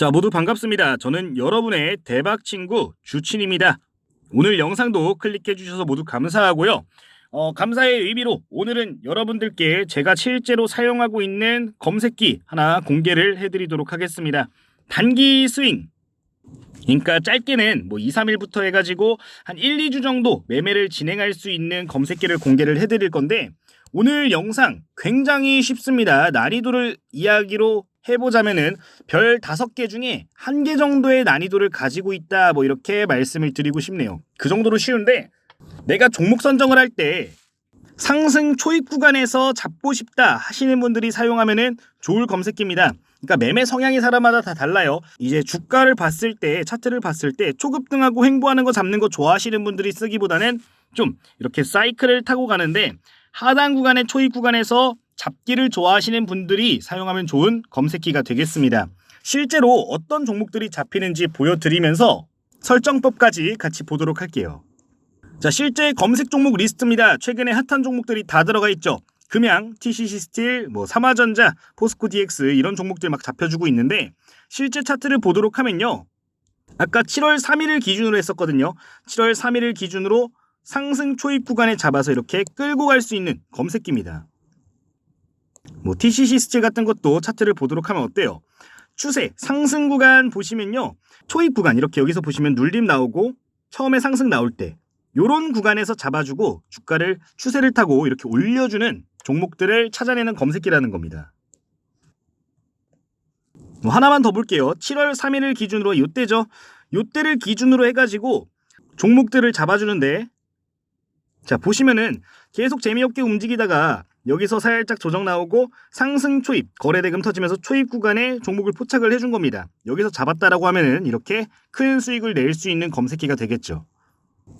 자, 모두 반갑습니다. 저는 여러분의 대박 친구 주친입니다. 오늘 영상도 클릭해 주셔서 모두 감사하고요. 어, 감사의 의미로 오늘은 여러분들께 제가 실제로 사용하고 있는 검색기 하나 공개를 해드리도록 하겠습니다. 단기 스윙. 그러니까 짧게는 뭐 2, 3일부터 해가지고 한 1, 2주 정도 매매를 진행할 수 있는 검색기를 공개를 해드릴 건데 오늘 영상 굉장히 쉽습니다. 난이도를 이야기로 해보자면은 별 다섯 개 중에 한 개 정도의 난이도를 가지고 있다 뭐 이렇게 말씀을 드리고 싶네요. 그 정도로 쉬운데 내가 종목 선정을 할 때 상승 초입 구간에서 잡고 싶다 하시는 분들이 사용하면은 좋을 검색기입니다. 그러니까 매매 성향이 사람마다 다 달라요. 이제 주가를 봤을 때 차트를 봤을 때 초급등하고 횡보하는 거 잡는 거 좋아하시는 분들이 쓰기보다는 좀 이렇게 사이클을 타고 가는데 하단 구간의 초입 구간에서 잡기를 좋아하시는 분들이 사용하면 좋은 검색기가 되겠습니다. 실제로 어떤 종목들이 잡히는지 보여드리면서 설정법까지 같이 보도록 할게요. 자, 실제 검색 종목 리스트입니다. 최근에 핫한 종목들이 다 들어가 있죠. 금양, TCC 스틸, 뭐 삼화전자, 포스코 DX 이런 종목들 막 잡혀주고 있는데 실제 차트를 보도록 하면요. 아까 7월 3일을 기준으로 했었거든요. 7월 3일을 기준으로 상승 초입 구간에 잡아서 이렇게 끌고 갈 수 있는 검색기입니다. 뭐 TCC 스틸 같은 것도 차트를 보도록 하면 어때요? 추세 상승 구간 보시면요. 초입 구간 이렇게 여기서 보시면 눌림 나오고 처음에 상승 나올 때 요런 구간에서 잡아주고 주가를 추세를 타고 이렇게 올려주는 종목들을 찾아내는 검색기라는 겁니다. 뭐 하나만 더 볼게요. 7월 3일을 기준으로 요때죠. 요때를 기준으로 해가지고 종목들을 잡아주는데 자 보시면은 계속 재미없게 움직이다가 여기서 살짝 조정 나오고 상승 초입 거래대금 터지면서 초입 구간에 종목을 포착을 해준 겁니다. 여기서 잡았다라고 하면은 이렇게 큰 수익을 낼 수 있는 검색기가 되겠죠.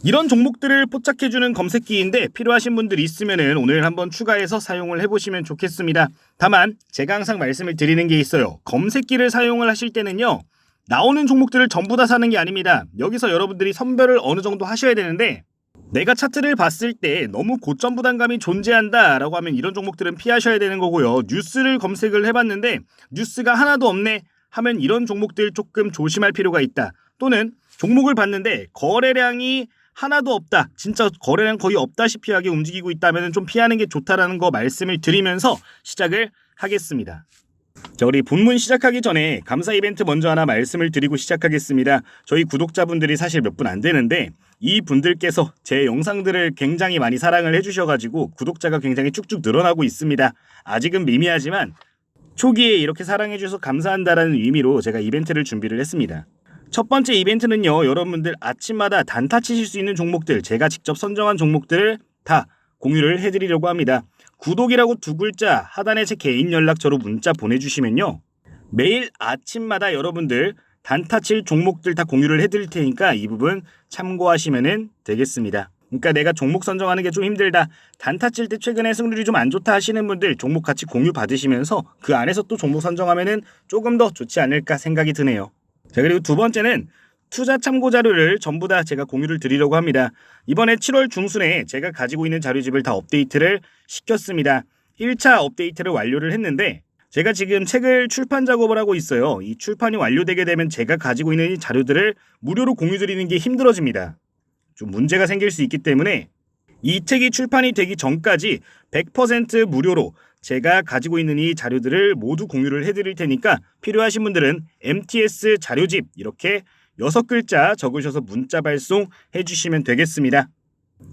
이런 종목들을 포착해주는 검색기인데 필요하신 분들 있으면은 오늘 한번 추가해서 사용을 해보시면 좋겠습니다. 다만 제가 항상 말씀을 드리는 게 있어요. 검색기를 사용을 하실 때는요. 나오는 종목들을 전부 다 사는 게 아닙니다. 여기서 여러분들이 선별을 어느 정도 하셔야 되는데 내가 차트를 봤을 때 너무 고점 부담감이 존재한다 라고 하면 이런 종목들은 피하셔야 되는 거고요. 뉴스를 검색을 해봤는데 뉴스가 하나도 없네 하면 이런 종목들 조금 조심할 필요가 있다. 또는 종목을 봤는데 거래량이 하나도 없다. 진짜 거래량 거의 없다시피 하게 움직이고 있다면 좀 피하는 게 좋다라는 거 말씀을 드리면서 시작을 하겠습니다. 자, 우리 본문 시작하기 전에 감사 이벤트 먼저 하나 말씀을 드리고 시작하겠습니다. 저희 구독자분들이 사실 몇 분 안 되는데 이 분들께서 제 영상들을 굉장히 많이 사랑을 해주셔가지고 구독자가 굉장히 쭉쭉 늘어나고 있습니다. 아직은 미미하지만 초기에 이렇게 사랑해주셔서 감사한다라는 의미로 제가 이벤트를 준비를 했습니다. 첫 번째 이벤트는요, 여러분들 아침마다 단타 치실 수 있는 종목들, 제가 직접 선정한 종목들을 다 공유를 해드리려고 합니다. 구독이라고 두 글자 하단에 제 개인 연락처로 문자 보내주시면요. 매일 아침마다 여러분들 단타 칠 종목들 다 공유를 해드릴 테니까 이 부분 참고하시면 되겠습니다. 그러니까 내가 종목 선정하는 게 좀 힘들다. 단타 칠 때 최근에 승률이 좀 안 좋다 하시는 분들 종목 같이 공유 받으시면서 그 안에서 또 종목 선정하면은 조금 더 좋지 않을까 생각이 드네요. 자, 그리고 두 번째는 투자 참고 자료를 전부 다 제가 공유를 드리려고 합니다. 이번에 7월 중순에 제가 가지고 있는 자료집을 다 업데이트를 시켰습니다. 1차 업데이트를 완료를 했는데 제가 지금 책을 출판 작업을 하고 있어요. 이 출판이 완료되게 되면 제가 가지고 있는 이 자료들을 무료로 공유 드리는 게 힘들어집니다. 좀 문제가 생길 수 있기 때문에 이 책이 출판이 되기 전까지 100% 무료로 제가 가지고 있는 이 자료들을 모두 공유를 해드릴 테니까 필요하신 분들은 MTS 자료집 이렇게 여섯 글자 적으셔서 문자 발송해 주시면 되겠습니다.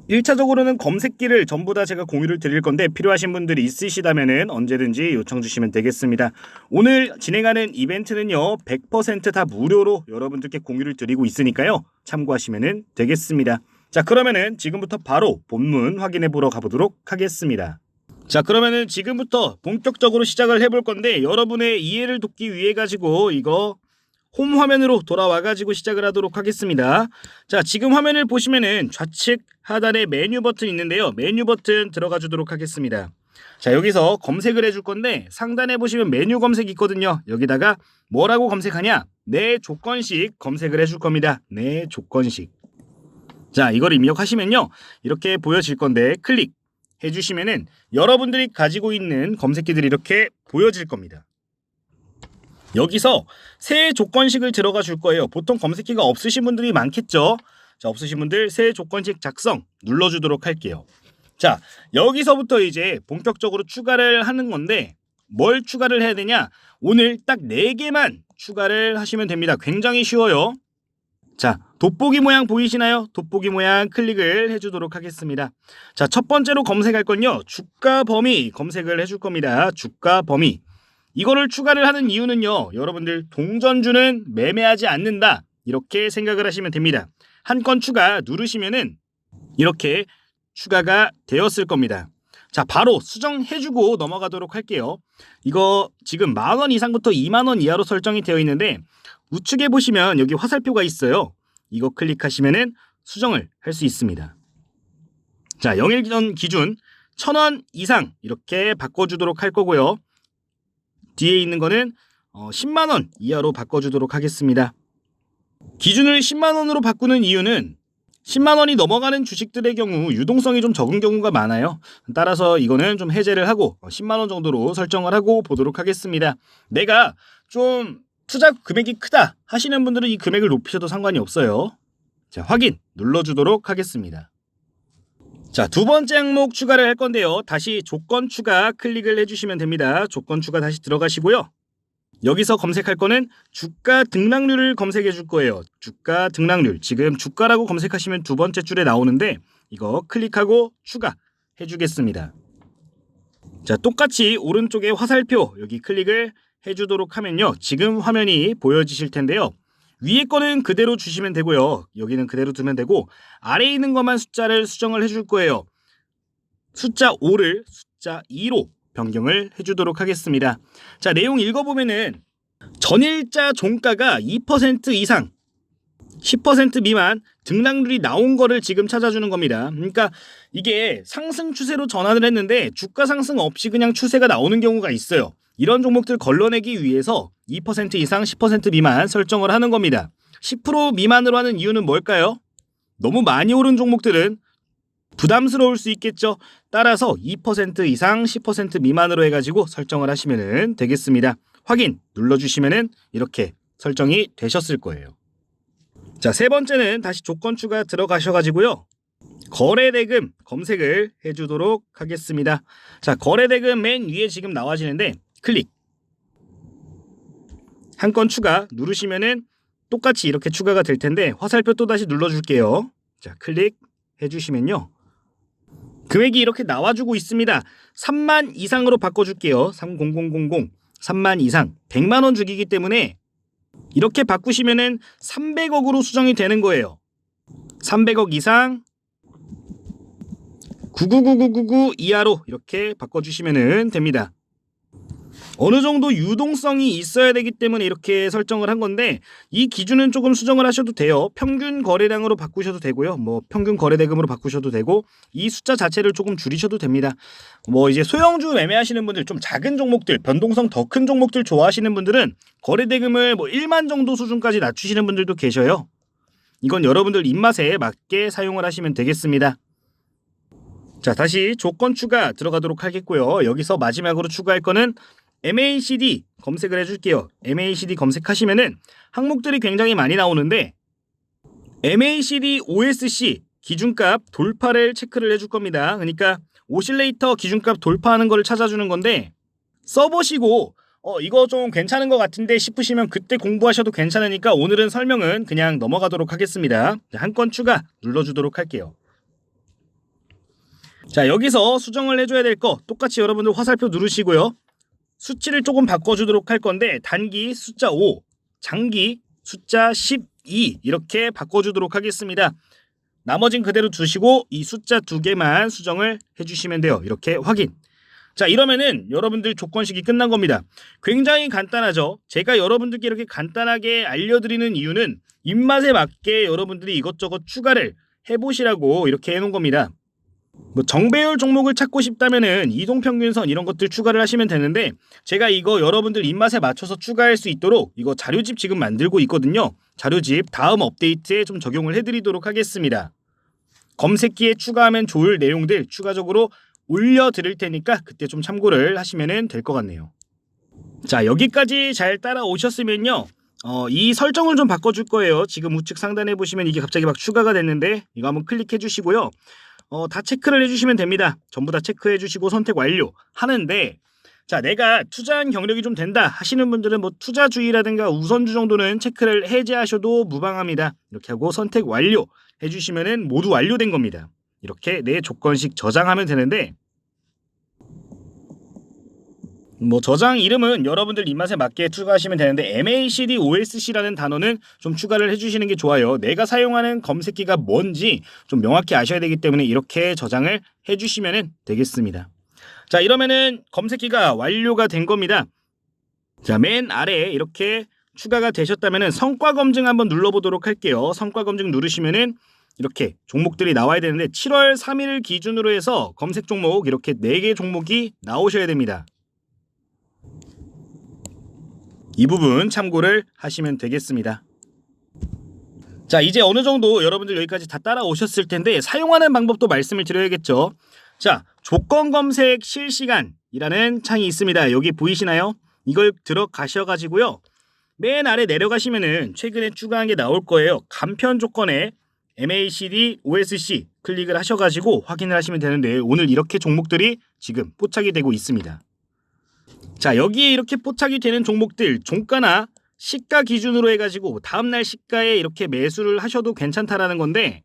1차적으로는 검색기를 전부 다 제가 공유를 드릴 건데 필요하신 분들이 있으시다면 언제든지 요청 주시면 되겠습니다. 오늘 진행하는 이벤트는요 100%다 무료로 여러분들께 공유를 드리고 있으니까요 참고하시면 되겠습니다. 자 그러면은 지금부터 바로 본문 확인해 보러 가보도록 하겠습니다. 자 그러면은 지금부터 본격적으로 시작을 해볼 건데 여러분의 이해를 돕기 위해 가지고 이거 홈 화면으로 돌아와 가지고 시작을 하도록 하겠습니다. 자 지금 화면을 보시면은 좌측 하단에 메뉴 버튼 있는데요. 메뉴 버튼 들어가 주도록 하겠습니다. 자 여기서 검색을 해줄 건데 상단에 보시면 메뉴 검색 있거든요. 여기다가 뭐라고 검색하냐? 내 조건식 검색을 해줄 겁니다. 내 조건식. 자 이걸 입력하시면요 이렇게 보여질 건데 클릭 해주시면은 여러분들이 가지고 있는 검색기들이 이렇게 보여질 겁니다. 여기서 새 조건식을 들어가 줄 거예요. 보통 검색기가 없으신 분들이 많겠죠. 자, 없으신 분들 새 조건식 작성 눌러주도록 할게요. 자, 여기서부터 이제 본격적으로 추가를 하는 건데 뭘 추가를 해야 되냐? 오늘 딱 4개만 추가를 하시면 됩니다. 굉장히 쉬워요. 자, 돋보기 모양 보이시나요? 돋보기 모양 클릭을 해주도록 하겠습니다. 자, 첫 번째로 검색할 건요. 주가 범위 검색을 해줄 겁니다. 주가 범위. 이거를 추가를 하는 이유는요. 여러분들 동전주는 매매하지 않는다. 이렇게 생각을 하시면 됩니다. 한 건 추가 누르시면은 이렇게 추가가 되었을 겁니다. 자, 바로 수정해주고 넘어가도록 할게요. 이거 지금 만 원 이상부터 2만 원 이하로 설정이 되어 있는데 우측에 보시면 여기 화살표가 있어요. 이거 클릭하시면은 수정을 할 수 있습니다. 자, 영일전 기준 1000원 이상 이렇게 바꿔주도록 할 거고요. 뒤에 있는 거는 어, 10만 원 이하로 바꿔주도록 하겠습니다. 기준을 10만 원으로 바꾸는 이유는 10만 원이 넘어가는 주식들의 경우 유동성이 좀 적은 경우가 많아요. 따라서 이거는 좀 해제를 하고 10만 원 정도로 설정을 하고 보도록 하겠습니다. 내가 좀 투자 금액이 크다 하시는 분들은 이 금액을 높이셔도 상관이 없어요. 자, 확인 눌러주도록 하겠습니다. 자, 두 번째 항목 추가를 할 건데요. 다시 조건 추가 클릭을 해주시면 됩니다. 조건 추가 다시 들어가시고요. 여기서 검색할 거는 주가 등락률을 검색해 줄 거예요. 주가 등락률. 지금 주가라고 검색하시면 두 번째 줄에 나오는데 이거 클릭하고 추가 해주겠습니다. 자, 똑같이 오른쪽에 화살표 여기 클릭을 해주도록 하면요. 지금 화면이 보여지실 텐데요. 위에 거는 그대로 주시면 되고요. 여기는 그대로 두면 되고 아래에 있는 것만 숫자를 수정을 해줄 거예요. 숫자 5를 숫자 2로 변경을 해주도록 하겠습니다. 자 내용 읽어보면은 전일자 종가가 2% 이상 10% 미만 등락률이 나온 거를 지금 찾아주는 겁니다. 그러니까 이게 상승 추세로 전환을 했는데 주가 상승 없이 그냥 추세가 나오는 경우가 있어요. 이런 종목들 걸러내기 위해서 2% 이상 10% 미만 설정을 하는 겁니다. 10% 미만으로 하는 이유는 뭘까요? 너무 많이 오른 종목들은 부담스러울 수 있겠죠. 따라서 2% 이상 10% 미만으로 해가지고 설정을 하시면 되겠습니다. 확인 눌러주시면 이렇게 설정이 되셨을 거예요. 자, 세 번째는 다시 조건 추가 들어가셔가지고요. 거래대금 검색을 해주도록 하겠습니다. 자, 거래대금 맨 위에 지금 나와지는데 클릭. 한 건 추가 누르시면은 똑같이 이렇게 추가가 될 텐데 화살표 또 다시 눌러줄게요. 자, 클릭 해주시면요. 금액이 이렇게 나와주고 있습니다. 3만 이상으로 바꿔줄게요. 30000 3만 이상 100만 원 주기이기 때문에 이렇게 바꾸시면은 300억으로 수정이 되는 거예요. 300억 이상 999999 이하로 이렇게 바꿔주시면 됩니다. 어느 정도 유동성이 있어야 되기 때문에 이렇게 설정을 한 건데 이 기준은 조금 수정을 하셔도 돼요. 평균 거래량으로 바꾸셔도 되고요. 뭐 평균 거래 대금으로 바꾸셔도 되고 이 숫자 자체를 조금 줄이셔도 됩니다. 뭐 이제 소형주 매매하시는 분들 좀 작은 종목들 변동성 더 큰 종목들 좋아하시는 분들은 거래 대금을 뭐 1만 정도 수준까지 낮추시는 분들도 계셔요. 이건 여러분들 입맛에 맞게 사용을 하시면 되겠습니다. 자, 다시 조건 추가 들어가도록 하겠고요. 여기서 마지막으로 추가할 거는 MACD 검색을 해줄게요. MACD 검색하시면은 항목들이 굉장히 많이 나오는데 MACD OSC 기준값 돌파를 체크를 해줄 겁니다. 그러니까 오실레이터 기준값 돌파하는 거를 찾아주는 건데 써보시고 어 이거 좀 괜찮은 것 같은데 싶으시면 그때 공부하셔도 괜찮으니까 오늘은 설명은 그냥 넘어가도록 하겠습니다. 한 건 추가 눌러주도록 할게요. 자 여기서 수정을 해줘야 될 거 똑같이 여러분들 화살표 누르시고요. 수치를 조금 바꿔주도록 할 건데 단기 숫자 5, 장기 숫자 12 이렇게 바꿔주도록 하겠습니다. 나머진 그대로 두시고 이 숫자 두 개만 수정을 해주시면 돼요. 이렇게 확인. 자 이러면은 여러분들 조건식이 끝난 겁니다. 굉장히 간단하죠. 제가 여러분들께 이렇게 간단하게 알려드리는 이유는 입맛에 맞게 여러분들이 이것저것 추가를 해보시라고 이렇게 해놓은 겁니다. 뭐 정배열 종목을 찾고 싶다면은 이동평균선 이런 것들 추가를 하시면 되는데 제가 이거 여러분들 입맛에 맞춰서 추가할 수 있도록 이거 자료집 지금 만들고 있거든요. 자료집 다음 업데이트에 좀 적용을 해드리도록 하겠습니다. 검색기에 추가하면 좋을 내용들 추가적으로 올려드릴 테니까 그때 좀 참고를 하시면 될 것 같네요. 자, 여기까지 잘 따라오셨으면요. 어, 이 설정을 좀 바꿔줄 거예요. 지금 우측 상단에 보시면 이게 갑자기 막 추가가 됐는데 이거 한번 클릭해 주시고요. 어, 다 체크를 해주시면 됩니다. 전부 다 체크해 주시고 선택 완료 하는데 자, 내가 투자한 경력이 좀 된다 하시는 분들은 뭐 투자주의라든가 우선주 정도는 체크를 해제하셔도 무방합니다. 이렇게 하고 선택 완료 해주시면은 모두 완료된 겁니다. 이렇게 내 조건식 저장하면 되는데 뭐 저장 이름은 여러분들 입맛에 맞게 추가하시면 되는데 MACD OSC라는 단어는 좀 추가를 해주시는 게 좋아요. 내가 사용하는 검색기가 뭔지 좀 명확히 아셔야 되기 때문에 이렇게 저장을 해주시면 되겠습니다. 자 이러면은 검색기가 완료가 된 겁니다. 자 맨 아래에 이렇게 추가가 되셨다면은 성과 검증 한번 눌러보도록 할게요. 성과 검증 누르시면은 이렇게 종목들이 나와야 되는데 7월 3일 기준으로 해서 검색 종목 이렇게 4개 종목이 나오셔야 됩니다. 이 부분 참고를 하시면 되겠습니다. 자, 이제 어느 정도 여러분들 여기까지 다 따라오셨을 텐데 사용하는 방법도 말씀을 드려야겠죠. 자, 조건 검색 실시간이라는 창이 있습니다. 여기 보이시나요? 이걸 들어가셔 가지고요. 맨 아래 내려가시면은 최근에 추가한 게 나올 거예요. 간편 조건에 MACD, OSC 클릭을 하셔 가지고 확인을 하시면 되는데 오늘 이렇게 종목들이 지금 포착이 되고 있습니다. 자 여기에 이렇게 포착이 되는 종목들 종가나 시가 기준으로 해가지고 다음날 시가에 이렇게 매수를 하셔도 괜찮다라는 건데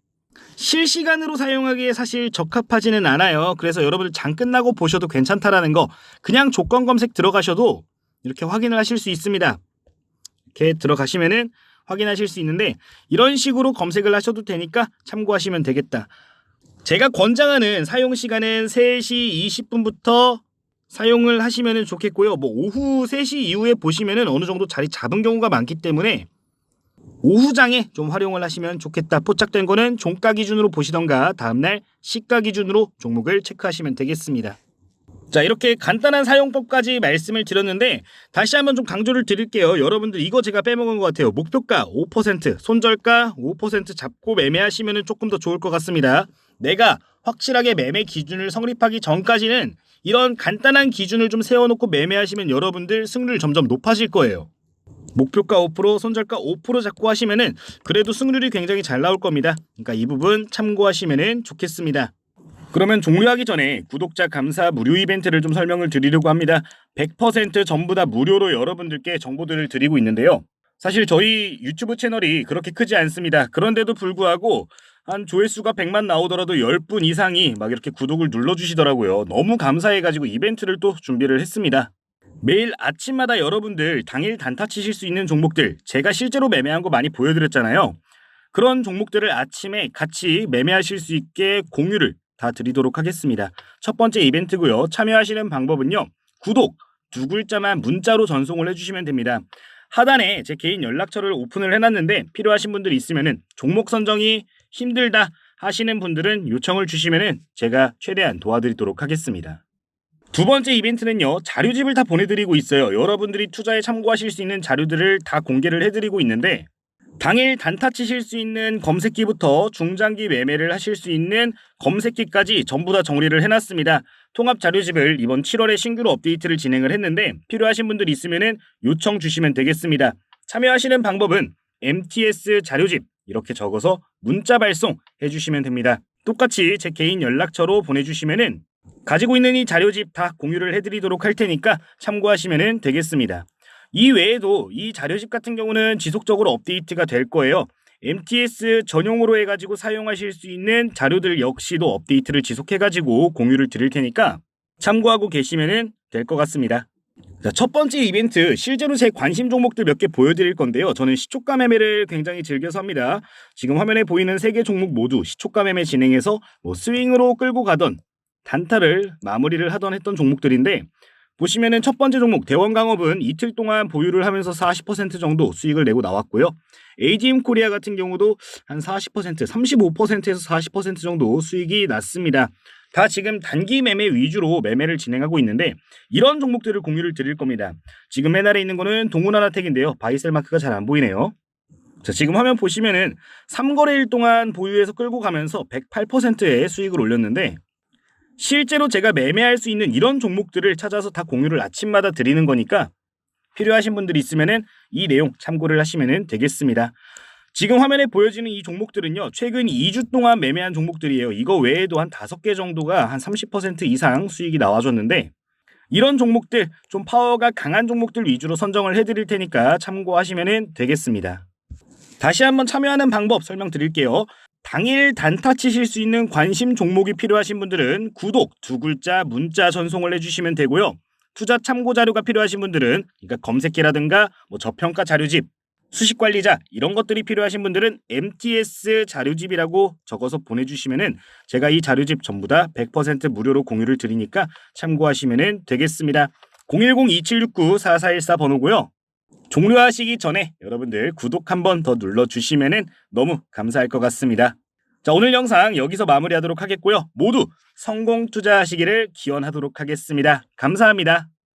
실시간으로 사용하기에 사실 적합하지는 않아요. 그래서 여러분들 장 끝나고 보셔도 괜찮다라는 거 그냥 조건 검색 들어가셔도 이렇게 확인을 하실 수 있습니다. 이렇게 들어가시면은 확인하실 수 있는데 이런 식으로 검색을 하셔도 되니까 참고하시면 되겠다. 제가 권장하는 사용 시간은 3시 20분부터 사용을 하시면 좋겠고요. 뭐 오후 3시 이후에 보시면은 어느 정도 자리 잡은 경우가 많기 때문에 오후장에 좀 활용을 하시면 좋겠다. 포착된 거는 종가 기준으로 보시던가 다음날 시가 기준으로 종목을 체크하시면 되겠습니다. 자 이렇게 간단한 사용법까지 말씀을 드렸는데 다시 한번 좀 강조를 드릴게요. 여러분들 이거 제가 빼먹은 것 같아요. 목표가 5% 손절가 5% 잡고 매매하시면 조금 더 좋을 것 같습니다. 내가 확실하게 매매 기준을 성립하기 전까지는 이런 간단한 기준을 좀 세워놓고 매매하시면 여러분들 승률 점점 높아질 거예요. 목표가 5% 손절가 5% 잡고 하시면은 그래도 승률이 굉장히 잘 나올 겁니다. 그러니까 이 부분 참고하시면 좋겠습니다. 그러면 종료하기 전에 구독자 감사 무료 이벤트를 좀 설명을 드리려고 합니다. 100% 전부 다 무료로 여러분들께 정보들을 드리고 있는데요. 사실 저희 유튜브 채널이 그렇게 크지 않습니다. 그런데도 불구하고 한 조회수가 100만 나오더라도 10분 이상이 막 이렇게 구독을 눌러주시더라고요. 너무 감사해가지고 이벤트를 또 준비를 했습니다. 매일 아침마다 여러분들 당일 단타 치실 수 있는 종목들 제가 실제로 매매한 거 많이 보여드렸잖아요. 그런 종목들을 아침에 같이 매매하실 수 있게 공유를 다 드리도록 하겠습니다. 첫 번째 이벤트고요. 참여하시는 방법은요. 구독 두 글자만 문자로 전송을 해주시면 됩니다. 하단에 제 개인 연락처를 오픈을 해놨는데 필요하신 분들 있으면은 종목 선정이 힘들다 하시는 분들은 요청을 주시면은 제가 최대한 도와드리도록 하겠습니다. 두 번째 이벤트는요 자료집을 다 보내드리고 있어요. 여러분들이 투자에 참고하실 수 있는 자료들을 다 공개를 해드리고 있는데 당일 단타 치실 수 있는 검색기부터 중장기 매매를 하실 수 있는 검색기까지 전부 다 정리를 해놨습니다. 통합 자료집을 이번 7월에 신규로 업데이트를 진행을 했는데 필요하신 분들 있으면 요청 주시면 되겠습니다. 참여하시는 방법은 MTS 자료집 이렇게 적어서 문자 발송 해 주시면 됩니다. 똑같이 제 개인 연락처로 보내주시면은 가지고 있는 이 자료집 다 공유를 해드리도록 할 테니까 참고하시면 되겠습니다. 이 외에도 이 자료집 같은 경우는 지속적으로 업데이트가 될 거예요. MTS 전용으로 해가지고 사용하실 수 있는 자료들 역시도 업데이트를 지속해가지고 공유를 드릴 테니까 참고하고 계시면 될 것 같습니다. 자, 첫 번째 이벤트 실제로 제 관심 종목들 몇 개 보여드릴 건데요. 저는 시초가 매매를 굉장히 즐겨서 합니다. 지금 화면에 보이는 세 개 종목 모두 시초가 매매 진행해서 뭐 스윙으로 끌고 가던 단타를 마무리를 하던 했던 종목들인데 보시면은 첫 번째 종목 대원강업은 이틀 동안 보유를 하면서 40% 정도 수익을 내고 나왔고요. AGM 코리아 같은 경우도 한 40%, 35%에서 40% 정도 수익이 났습니다. 다 지금 단기 매매 위주로 매매를 진행하고 있는데 이런 종목들을 공유를 드릴 겁니다. 지금 맨 아래 있는 거는 동훈하나텍인데요. 바이셀 마크가 잘 안 보이네요. 자, 지금 화면 보시면은 3거래일 동안 보유해서 끌고 가면서 108%의 수익을 올렸는데 실제로 제가 매매할 수 있는 이런 종목들을 찾아서 다 공유를 아침마다 드리는 거니까 필요하신 분들이 있으면은 이 내용 참고를 하시면 되겠습니다. 지금 화면에 보여지는 이 종목들은요, 최근 2주 동안 매매한 종목들이에요. 이거 외에도 한 5개 정도가 한 30% 이상 수익이 나와줬는데, 이런 종목들, 좀 파워가 강한 종목들 위주로 선정을 해드릴 테니까 참고하시면 되겠습니다. 다시 한번 참여하는 방법 설명드릴게요. 당일 단타 치실 수 있는 관심 종목이 필요하신 분들은 구독 두 글자 문자 전송을 해주시면 되고요. 투자 참고 자료가 필요하신 분들은 그러니까 검색기라든가 뭐 저평가 자료집, 수식 관리자 이런 것들이 필요하신 분들은 MTS 자료집이라고 적어서 보내주시면은 제가 이 자료집 전부 다 100% 무료로 공유를 드리니까 참고하시면 되겠습니다. 010-2769-4414 번호고요. 종료하시기 전에 여러분들 구독 한번 더 눌러주시면 너무 감사할 것 같습니다. 자, 오늘 영상 여기서 마무리하도록 하겠고요. 모두 성공 투자하시기를 기원하도록 하겠습니다. 감사합니다.